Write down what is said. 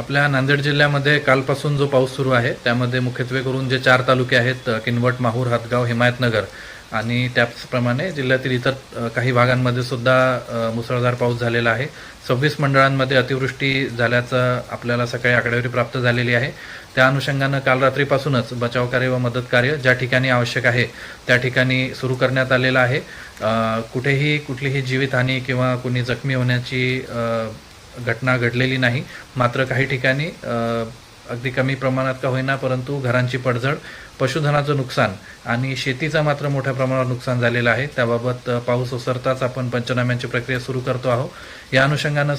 आपल्या नांदेड जिल्ह्यामध्ये कालपासून जो पाऊस सुरू आहे त्यामध्ये मुख्यत्वे करून जे चार तालुके आहेत किनवट माहूर हातगाव हिमायतनगर आणि त्याचप्रमाणे जिल्ह्यातील इतर काही भागांमध्ये सुद्धा मुसळधार पाऊस झालेला आहे. सव्वीस मंडळांमध्ये अतिवृष्टी झाल्याचं आपल्याला सकाळी आकडेवारी प्राप्त झालेली आहे. त्या अनुषंगानं काल रात्रीपासूनच बचावकार्य व मदत कार्य ज्या ठिकाणी आवश्यक आहे त्या ठिकाणी सुरू करण्यात आलेलं आहे. कुठेही कुठलीही जीवितहानी किंवा कुणी जखमी होण्याची घटना घडलेली नाही. मात्र काही ठिकाणी अगदी कमी प्रमाणात का होईना परंतु घरांची पडझड पशुधनाचं नुकसान आणि शेतीचं मात्र मोठ्या प्रमाणावर नुकसान झालेलं आहे. त्याबाबत पाऊस ओसरताच आपण पंचनाम्यांची प्रक्रिया सुरू करतो आहोत. या अनुषंगानं